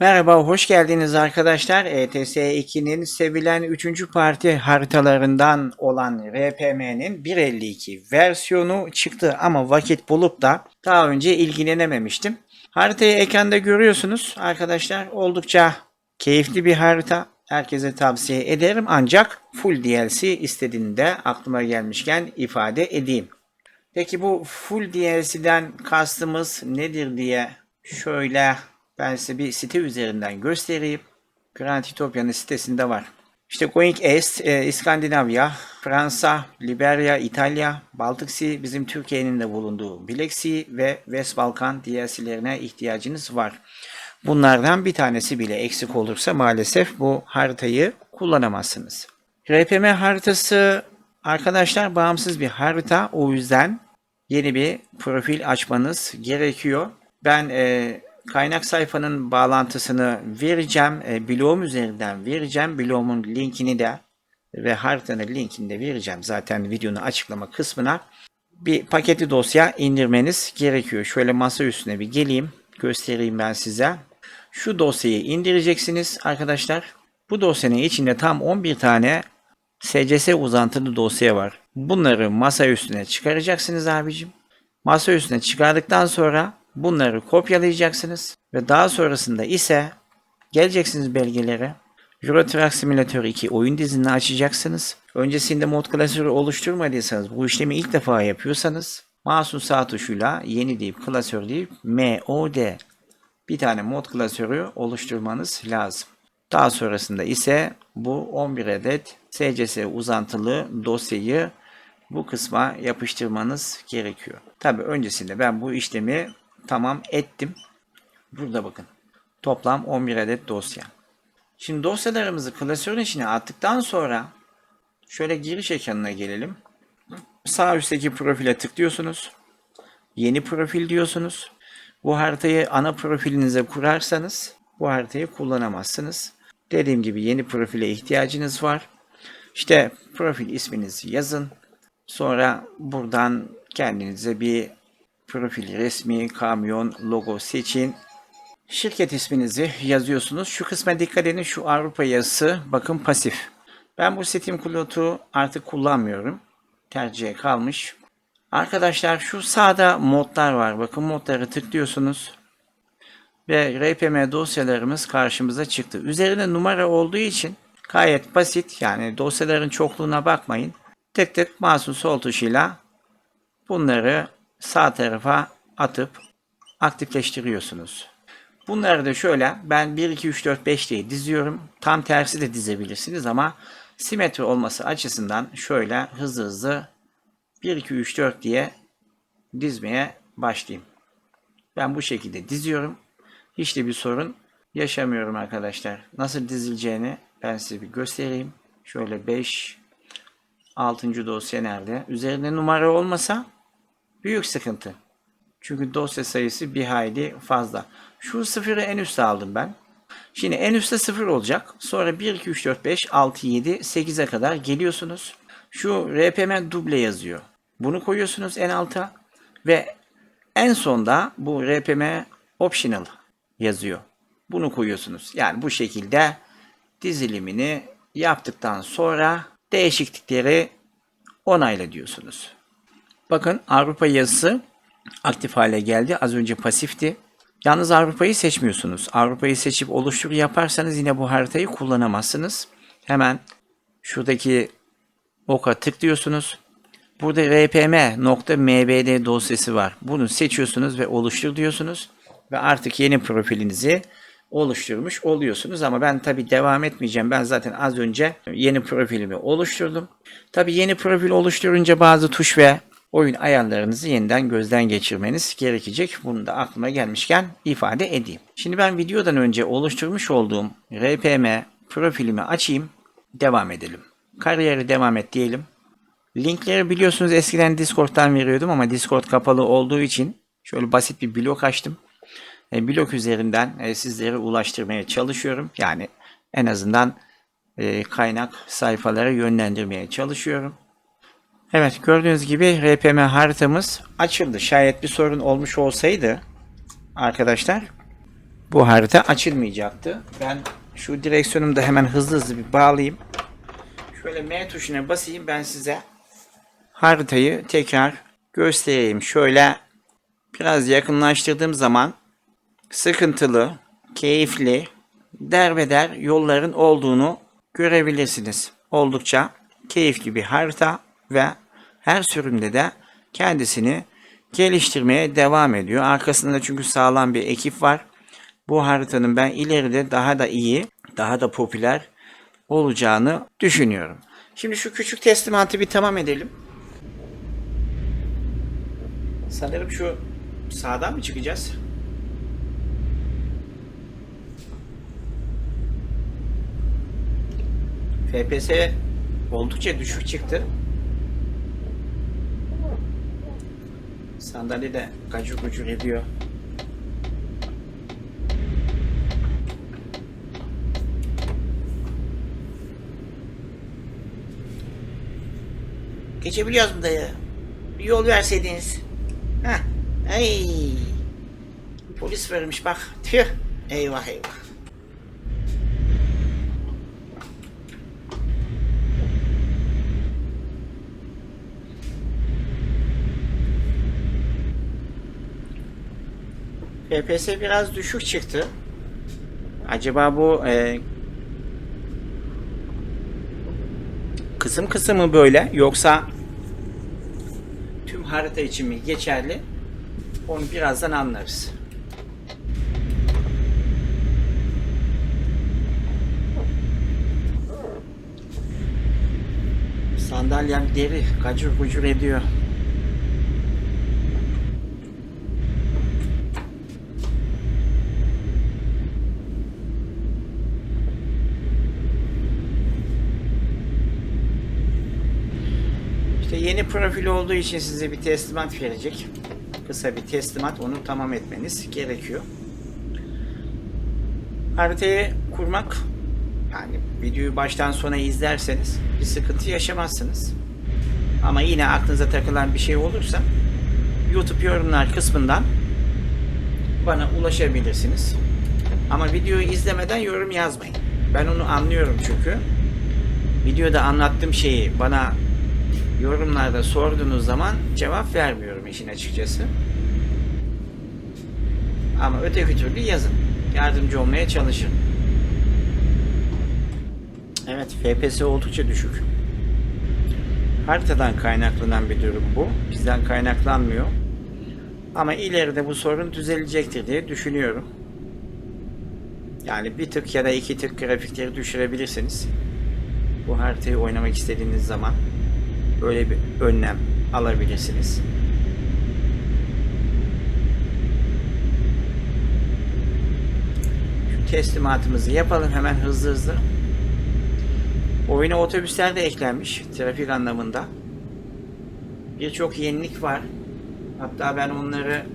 Merhaba, hoş geldiniz arkadaşlar. E ETS 2'nin sevilen 3. parti haritalarından olan RPM'nin 1.52 versiyonu çıktı ama vakit bulup da daha önce ilgilenememiştim. Haritayı ekranda görüyorsunuz arkadaşlar. Oldukça keyifli bir harita. Herkese tavsiye ederim ancak full DLC istediğinde aklıma gelmişken ifade edeyim. Peki bu full DLC'den kastımız nedir diye şöyle ben size bir site üzerinden göstereyim. Grand Utopia'nın sitesinde var. İşte Going East, e, İskandinavya, Fransa, Liberya, İtalya, Baltık Sea, bizim Türkiye'nin de bulunduğu Black Sea ve West Balkan DLC'lerine ihtiyacınız var. Bunlardan bir tanesi bile eksik olursa maalesef bu haritayı kullanamazsınız. RPM haritası arkadaşlar bağımsız bir harita. O yüzden yeni bir profil açmanız gerekiyor. Ben e, kaynak sayfanın bağlantısını vereceğim. E, blogum üzerinden vereceğim. Blogumun linkini de ve haritanın linkini de vereceğim zaten videonun açıklama kısmına. Bir paketli dosya indirmeniz gerekiyor. Şöyle masa üstüne bir geleyim. Göstereyim ben size. Şu dosyayı indireceksiniz arkadaşlar. Bu dosyanın içinde tam 11 tane SCS uzantılı dosya var. Bunları masa üstüne çıkaracaksınız abicim. Masa üstüne çıkardıktan sonra bunları kopyalayacaksınız ve daha sonrasında ise geleceksiniz belgelere. Euro Truck Simulator 2 oyun dizini açacaksınız. Öncesinde mod klasörü oluşturmadıysanız bu işlemi ilk defa yapıyorsanız mouse'un sağ tuşuyla yeni deyip klasör deyip MOD bir tane mod klasörü oluşturmanız lazım. Daha sonrasında ise bu 11 adet SCS uzantılı dosyayı bu kısma yapıştırmanız gerekiyor. Tabi öncesinde ben bu işlemi tamam ettim. Burada bakın. Toplam 11 adet dosya. Şimdi dosyalarımızı klasörün içine attıktan sonra şöyle giriş ekranına gelelim. Sağ üstteki profile tıklıyorsunuz. Yeni profil diyorsunuz. Bu haritayı ana profilinize kurarsanız bu haritayı kullanamazsınız. Dediğim gibi yeni profile ihtiyacınız var. İşte profil isminizi yazın. Sonra buradan kendinize bir profil resmi, kamyon, logo seçin. Şirket isminizi yazıyorsunuz. Şu kısma dikkat edin. Şu Avrupa yazısı bakın pasif. Ben bu Steam Kulot'u artık kullanmıyorum. Tercihe kalmış. Arkadaşlar şu sağda modlar var. Bakın modları tıklıyorsunuz. Ve RPM dosyalarımız karşımıza çıktı. Üzerinde numara olduğu için gayet basit. Yani dosyaların çokluğuna bakmayın. Tık tık mouse'un sol tuşuyla bunları sağ tarafa atıp aktifleştiriyorsunuz. Bunları da şöyle ben 1, 2, 3, 4, 5 diye diziyorum. Tam tersi de dizebilirsiniz ama simetri olması açısından şöyle hızlı hızlı 1, 2, 3, 4 diye dizmeye başlayayım. Ben bu şekilde diziyorum. Hiç de bir sorun yaşamıyorum arkadaşlar. Nasıl dizileceğini ben size bir göstereyim. Şöyle 5, 6. dosya nerede? Üzerinde numara olmasa büyük sıkıntı. Çünkü dosya sayısı bir hayli fazla. Şu sıfırı en üste aldım ben. Şimdi en üstte sıfır olacak. Sonra 1, 2, 3, 4, 5, 6, 7, 8'e kadar geliyorsunuz. Şu RPM duble yazıyor. Bunu koyuyorsunuz en alta. Ve en sonda bu RPM optional yazıyor. Bunu koyuyorsunuz. Yani bu şekilde dizilimini yaptıktan sonra değişiklikleri onayla diyorsunuz. Bakın Avrupa yazısı aktif hale geldi. Az önce pasifti. Yalnız Avrupa'yı seçmiyorsunuz. Avrupa'yı seçip oluştur yaparsanız yine bu haritayı kullanamazsınız. Hemen şuradaki oka tıklıyorsunuz. Burada rpm.mbd dosyası var. Bunu seçiyorsunuz ve oluştur diyorsunuz. Ve artık yeni profilinizi oluşturmuş oluyorsunuz. Ama ben tabi devam etmeyeceğim. Ben zaten az önce yeni profilimi oluşturdum. Tabi yeni profil oluşturunca bazı tuş ve oyun ayarlarınızı yeniden gözden geçirmeniz gerekecek. Bunu da aklıma gelmişken ifade edeyim. Şimdi ben videodan önce oluşturmuş olduğum RPM profilimi açayım. Devam edelim. Kariyeri devam et diyelim. Linkleri biliyorsunuz eskiden Discord'dan veriyordum ama Discord kapalı olduğu için şöyle basit bir blok açtım. E, blok üzerinden e, sizlere ulaştırmaya çalışıyorum. Yani en azından e, kaynak sayfalara yönlendirmeye çalışıyorum. Evet gördüğünüz gibi RPM haritamız açıldı. Şayet bir sorun olmuş olsaydı arkadaşlar bu harita açılmayacaktı. Ben şu direksiyonumu da hemen hızlı hızlı bir bağlayayım. Şöyle M tuşuna basayım ben size haritayı tekrar göstereyim. Şöyle biraz yakınlaştırdığım zaman sıkıntılı, keyifli, derbeder yolların olduğunu görebilirsiniz. Oldukça keyifli bir harita ve her sürümde de kendisini geliştirmeye devam ediyor. Arkasında da çünkü sağlam bir ekip var. Bu haritanın ben ileride daha da iyi, daha da popüler olacağını düşünüyorum. Şimdi şu küçük teslimatı bir tamam edelim. Sanırım şu sağdan mı çıkacağız? FPS oldukça düşük çıktı. Sandalye de gacur gucur ediyor. Geçebiliyoruz mu dayı? Bir yol verseydiniz. Heh. Ay. Polis vermiş bak. Tüh. Eyvah eyvah. FPS biraz düşük çıktı. Acaba bu e, kısım kısım mı böyle yoksa tüm harita için mi geçerli? Onu birazdan anlarız. Sandalyem deri, kacur kucur ediyor. Yeni profil olduğu için size bir teslimat verecek. Kısa bir teslimat onu tamam etmeniz gerekiyor. Haritayı kurmak yani videoyu baştan sona izlerseniz bir sıkıntı yaşamazsınız. Ama yine aklınıza takılan bir şey olursa YouTube yorumlar kısmından bana ulaşabilirsiniz. Ama videoyu izlemeden yorum yazmayın. Ben onu anlıyorum çünkü. Videoda anlattığım şeyi bana yorumlarda sorduğunuz zaman cevap vermiyorum işin açıkçası. Ama öteki türlü yazın. Yardımcı olmaya çalışın. Evet, FPS oldukça düşük. Haritadan kaynaklanan bir durum bu. Bizden kaynaklanmıyor. Ama ileride bu sorun düzelecektir diye düşünüyorum. Yani bir tık ya da iki tık grafikleri düşürebilirsiniz. Bu haritayı oynamak istediğiniz zaman böyle bir önlem alabilirsiniz. Şu teslimatımızı yapalım hemen hızlı hızlı. Oyuna otobüsler de eklenmiş trafik anlamında. Birçok yenilik var. Hatta ben onları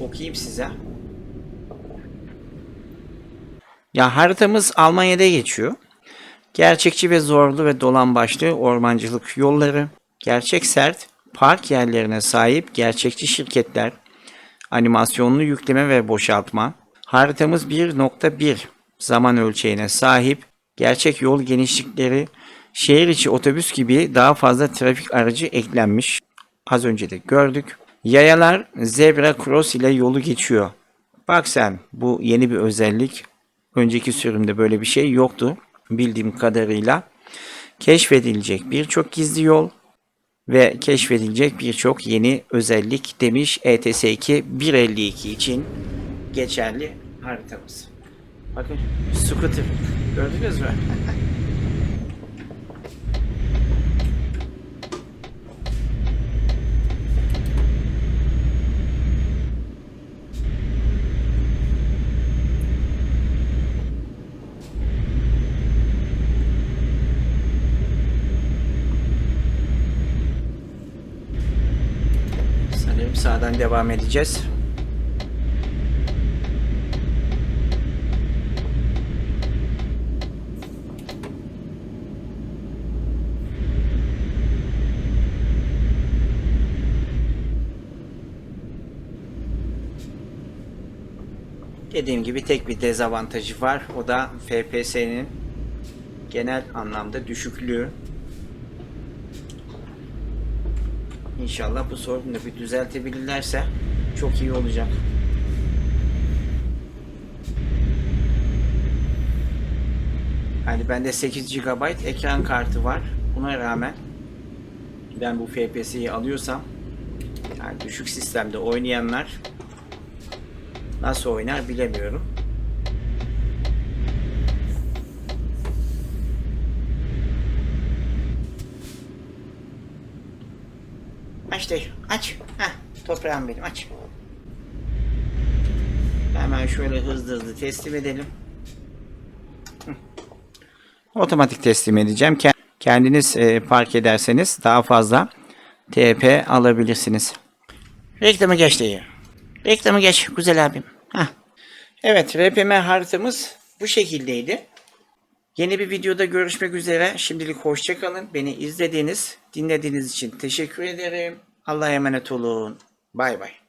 okuyayım size. Ya haritamız Almanya'da geçiyor. Gerçekçi ve zorlu ve dolan başlı ormancılık yolları, gerçek sert park yerlerine sahip gerçekçi şirketler, animasyonlu yükleme ve boşaltma, haritamız 1.1 zaman ölçeğine sahip, gerçek yol genişlikleri, şehir içi otobüs gibi daha fazla trafik aracı eklenmiş. Az önce de gördük. Yayalar zebra cross ile yolu geçiyor. Bak sen bu yeni bir özellik. Önceki sürümde böyle bir şey yoktu bildiğim kadarıyla. Keşfedilecek birçok gizli yol ve keşfedilecek birçok yeni özellik demiş E ETS 2 152 için geçerli haritamız. Bakın scooter gördünüz mü? Sanırım sağdan devam edeceğiz. Dediğim gibi tek bir dezavantajı var. O da FPS'nin genel anlamda düşüklüğü. İnşallah bu sorunu bir düzeltebilirlerse çok iyi olacak. Yani bende 8 GB ekran kartı var. Buna rağmen ben bu FPS'yi alıyorsam yani düşük sistemde oynayanlar nasıl oynar bilemiyorum. Aç aç. Heh, toprağım benim aç. Hemen şöyle hızlı hızlı teslim edelim. Otomatik teslim edeceğim. Ke- Kendiniz e, park ederseniz daha fazla TP alabilirsiniz. Reklamı geç dayı. Reklamı geç güzel abim. Heh. Evet RPM haritamız bu şekildeydi. Yeni bir videoda görüşmek üzere. Şimdilik hoşçakalın. Beni izlediğiniz, dinlediğiniz için teşekkür ederim. Allah'a emanet olun. Bay bay.